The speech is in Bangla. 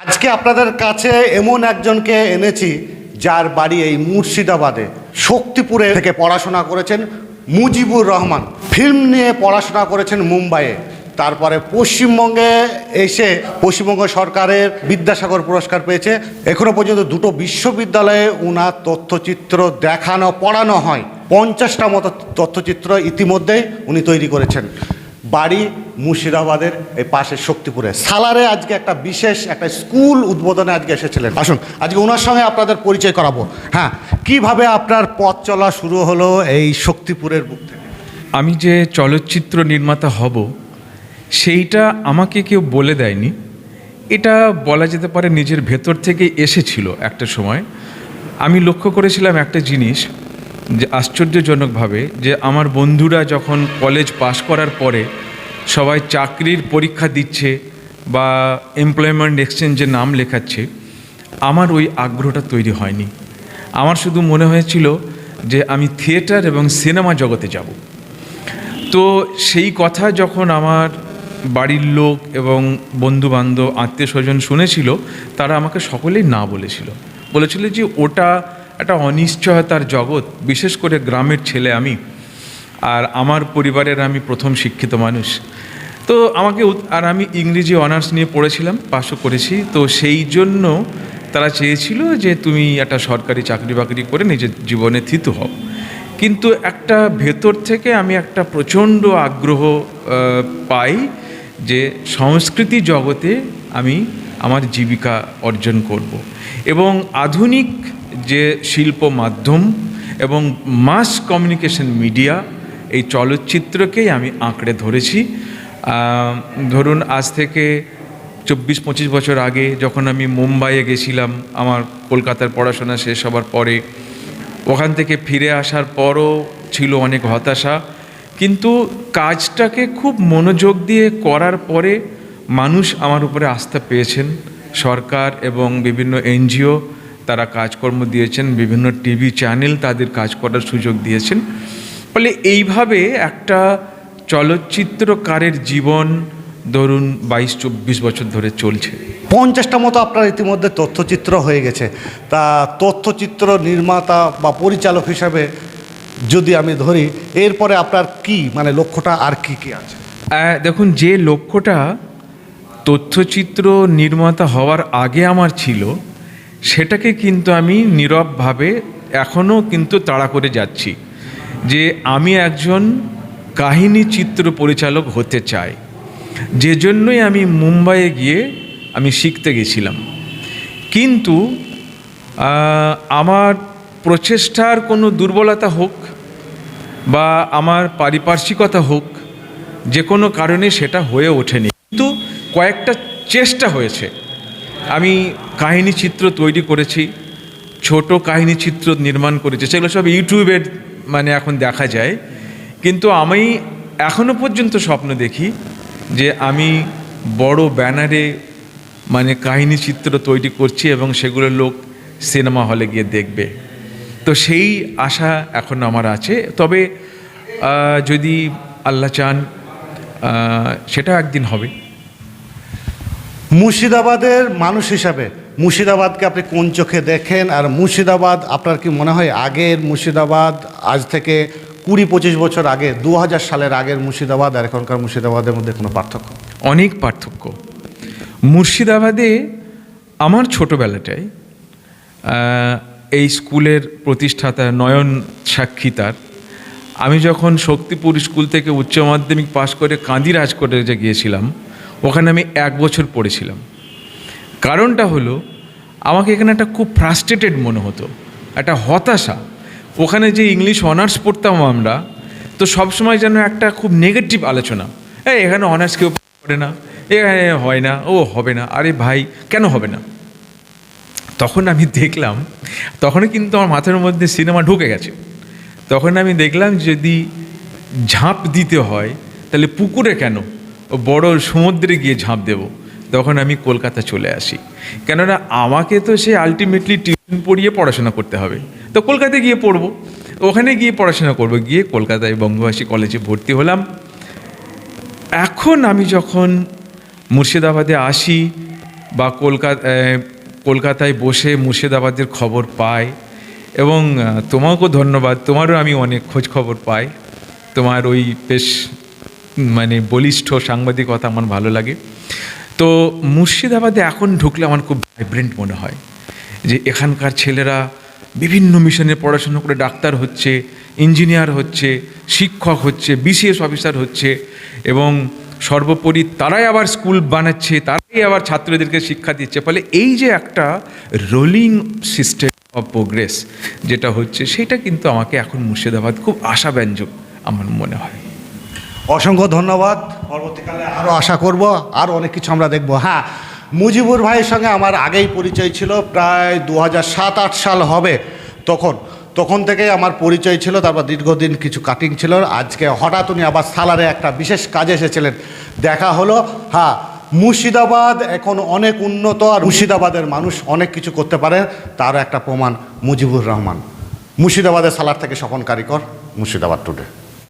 আজকে আপনাদের কাছে এমন একজনকে এনেছি যার বাড়ি এই মুর্শিদাবাদে, শক্তিপুরে থেকে পড়াশোনা করেছেন মুজিবুর রহমান। ফিল্ম নিয়ে পড়াশোনা করেছেন মুম্বাইয়ে। তারপরে পশ্চিমবঙ্গে এসে পশ্চিমবঙ্গ সরকারের বিদ্যাসাগর পুরস্কার পেয়েছে। এখনও পর্যন্ত দুটো বিশ্ববিদ্যালয়ে উনার তথ্যচিত্র দেখানো, পড়ানো হয়। পঞ্চাশটা মতো তথ্যচিত্র ইতিমধ্যেই উনি তৈরি করেছেন। বাড়ি মুর্শিদাবাদের এই পাশে শক্তিপুরে। সালারে আজকে একটা বিশেষ একটা স্কুল উদ্বোধনে আজকে এসেছিলেন। আসুন, আজকে ওনার সঙ্গে আপনাদের পরিচয় করাবো। হ্যাঁ কীভাবে আপনার পথ চলা শুরু হলো এই শক্তিপুরের বুক থেকে? আমি যে চলচ্চিত্র নির্মাতা হব, সেইটা আমাকে কেউ বলে দেয়নি। এটা বলা যেতে পারে নিজের ভেতর থেকে এসেছিল একটা সময়। আমি লক্ষ্য করেছিলাম একটা জিনিস যে আশ্চর্যজনকভাবে যে আমার বন্ধুরা যখন কলেজ পাশ করার পরে সবাই চাকরির পরীক্ষা দিচ্ছে বা এমপ্লয়মেন্ট এক্সচেঞ্জে নাম লেখাচ্ছে, আমার ওই আগ্রহটা তৈরি হয়নি। আমার শুধু মনে হয়েছিল যে আমি থিয়েটার এবং সিনেমা জগতে যাব। তো সেই কথা যখন আমার বাড়ির লোক এবং বন্ধু বান্ধব আত্মীয় স্বজন শুনেছিল, তারা আমাকে সকলেই না বলেছিল। বলেছিল যে ওটা একটা অনিশ্চয়তার জগৎ, বিশেষ করে গ্রামের ছেলে আমি আর আমার পরিবারের আমি প্রথম শিক্ষিত মানুষ। তো আমাকে আর আমি ইংরেজি অনার্স নিয়ে পড়েছিলাম পাশও করেছি। তো সেই জন্য তারা চেয়েছিল যে তুমি একটা সরকারি চাকরি বাকরি করে নিজের জীবনে থিত হও। কিন্তু একটা ভেতর থেকে আমি একটা প্রচণ্ড আগ্রহ পাই যে সংস্কৃতি জগতে আমি আমার জীবিকা অর্জন করব। এবং আধুনিক যে শিল্প মাধ্যম এবং মাস কমিউনিকেশন মিডিয়া এই চলচ্চিত্রকেই আমি আঁকড়ে ধরেছি। ধরুন আজ থেকে চব্বিশ পঁচিশ বছর আগে যখন আমি মুম্বাইয়ে গেছিলাম, আমার কলকাতার পড়াশোনা শেষ হবার পরে, ওখান থেকে ফিরে আসার পরও ছিল অনেক হতাশা। কিন্তু কাজটাকে খুব মনোযোগ দিয়ে করার পরে মানুষ আমার উপরে আস্থা পেয়েছেন। সরকার এবং বিভিন্ন এনজিও তারা কাজকর্ম দিয়েছেন বিভিন্ন টিভি চ্যানেল তাদের কাজ করার সুযোগ দিয়েছেন। ফলে এইভাবে একটা চলচ্চিত্রকারের জীবন ধরুন বাইশ চব্বিশ বছর ধরে চলছে। পঞ্চাশটা মতো আপনার ইতিমধ্যে তথ্যচিত্র হয়ে গেছে। তা তথ্যচিত্র নির্মাতা বা পরিচালক হিসাবে যদি আমি ধরি এরপরে আপনার কি মানে লক্ষ্যটা আর কি কি আছে? দেখুন যে লক্ষ্যটা তথ্যচিত্র নির্মাতা হওয়ার আগে আমার ছিল সেটাকে কিন্তু আমি নীরবভাবে এখনও কিন্তু তাড়া করে যাচ্ছি যে আমি একজন কাহিনী চিত্র পরিচালক হতে চাই। যে জন্যই আমি মুম্বাইয়ে গিয়ে আমি শিখতে গেছিলাম। কিন্তু আমার প্রচেষ্টার কোনো দুর্বলতা হোক বা আমার পারিপার্শ্বিকতা হোক, যে কোনো কারণে সেটা হয়ে ওঠেনি। কিন্তু কয়েকটা চেষ্টা হয়েছে। আমি কাহিনী চিত্র তৈরি করেছি, ছোট কাহিনী চিত্র নির্মাণ করেছি, সেগুলো সব ইউটিউবের মানে এখন দেখা যায়। কিন্তু আমি এখনও পর্যন্ত স্বপ্ন দেখি যে আমি বড় ব্যানারে মানে কাহিনী চিত্র তৈরি করছি এবং সেগুলো লোক সিনেমা হলে গিয়ে দেখবে। তো সেই আশা এখন আমার আছে। তবে যদি আল্লাহ চান সেটা একদিন হবে। মুর্শিদাবাদের মানুষ হিসাবে, মুর্শিদাবাদকে আপনি কোন চোখে দেখেন? আর মুর্শিদাবাদ, আপনার কি মনে হয় আগের মুর্শিদাবাদ, আজ থেকে কুড়ি পঁচিশ বছর আগে, দু হাজার সালের আগের মুর্শিদাবাদ আর এখনকার মুর্শিদাবাদের মধ্যে কোনো পার্থক্য? অনেক পার্থক্য। মুর্শিদাবাদে আমার ছোটোবেলাটায় এই স্কুলের প্রতিষ্ঠাতা নয়ন সাক্ষী তার। আমি যখন শক্তিপুর স্কুল থেকে উচ্চ মাধ্যমিক পাশ করে কাঁদিরাজ কলেজে গিয়েছিলাম ওখানে আমি এক বছর পড়েছিলাম। কারণটা হলো, আমাকে এখানে একটা খুব ফ্রাস্ট্রেটেড মনে হতো, একটা হতাশা। ওখানে যে ইংলিশ অনার্স পড়তাম আমরা, তো সবসময় যেন একটা খুব নেগেটিভ আলোচনা। এই এখানে অনার্স কেউ পড়ে না এখানে হয় না, ও হবে না, আরে ভাই, কেন হবে না? তখন আমি দেখলাম তখন কিন্তু আমার মাথার মধ্যে সিনেমা ঢুকে গেছে। তখন আমি দেখলাম যদি ঝাঁপ দিতে হয়, তাহলে পুকুরে কেন? বড় সমুদ্রে গিয়ে ঝাঁপ দেব। তখন আমি কলকাতা চলে আসি। কেননা আমাকে তো সে আলটিমেটলি টিউশন পড়িয়ে পড়াশোনা করতে হবে। তো কলকাতায় গিয়ে পড়ব। ওখানে গিয়ে পড়াশোনা করব। গিয়ে কলকাতায় বঙ্গবাসী কলেজে ভর্তি হলাম। এখন আমি যখন মুর্শিদাবাদে আসি বা কলকাতা কলকাতায় বসে মুর্শিদাবাদের খবর পাই এবং তোমাকেও ধন্যবাদ। তোমারও আমি অনেক খোঁজ খবর পাই। তোমার ওই বেশ মানে বলিষ্ঠ সাংবাদিকতা আমার ভালো লাগে। তো মুর্শিদাবাদে এখন ঢুকলে আমার খুব ভাইব্রেন্ট মনে হয় যে এখানকার ছেলেরা বিভিন্ন মিশনে পড়াশুনো করে ডাক্তার হচ্ছে ইঞ্জিনিয়ার হচ্ছে, শিক্ষক হচ্ছে বিসিএস অফিসার হচ্ছে এবং সর্বোপরি তারাই আবার স্কুল বানাচ্ছে, তারাই আবার ছাত্রদেরকে শিক্ষা দিচ্ছে। ফলে এই যে একটা রোলিং সিস্টেম অফ প্রোগ্রেস যেটা হচ্ছে, সেটা কিন্তু আমাকে এখন মুর্শিদাবাদ খুব আশাব্যঞ্জক আমার মনে হয়। অসংখ্য ধন্যবাদ। পরবর্তীকালে আরও আশা করব আরও অনেক কিছু আমরা দেখব। হ্যাঁ মুজিবুর ভাইয়ের সঙ্গে আমার আগেই পরিচয় ছিল, প্রায় দু সাত আট সাল হবে তখন। তখন থেকেই আমার পরিচয় ছিল, তারপর দীর্ঘদিন কিছু কাটিং ছিল। আজকে হঠাৎ উনি আবার সালারে একটা বিশেষ কাজে এসেছিলেন। দেখা হলো হ্যাঁ মুর্শিদাবাদ এখন অনেক উন্নত আর মুর্শিদাবাদের মানুষ অনেক কিছু করতে পারে, তারও একটা প্রমাণ মুজিবুর রহমান। মুর্শিদাবাদের সালার থেকে স্বপন কারিকর, মুর্শিদাবাদ টুডে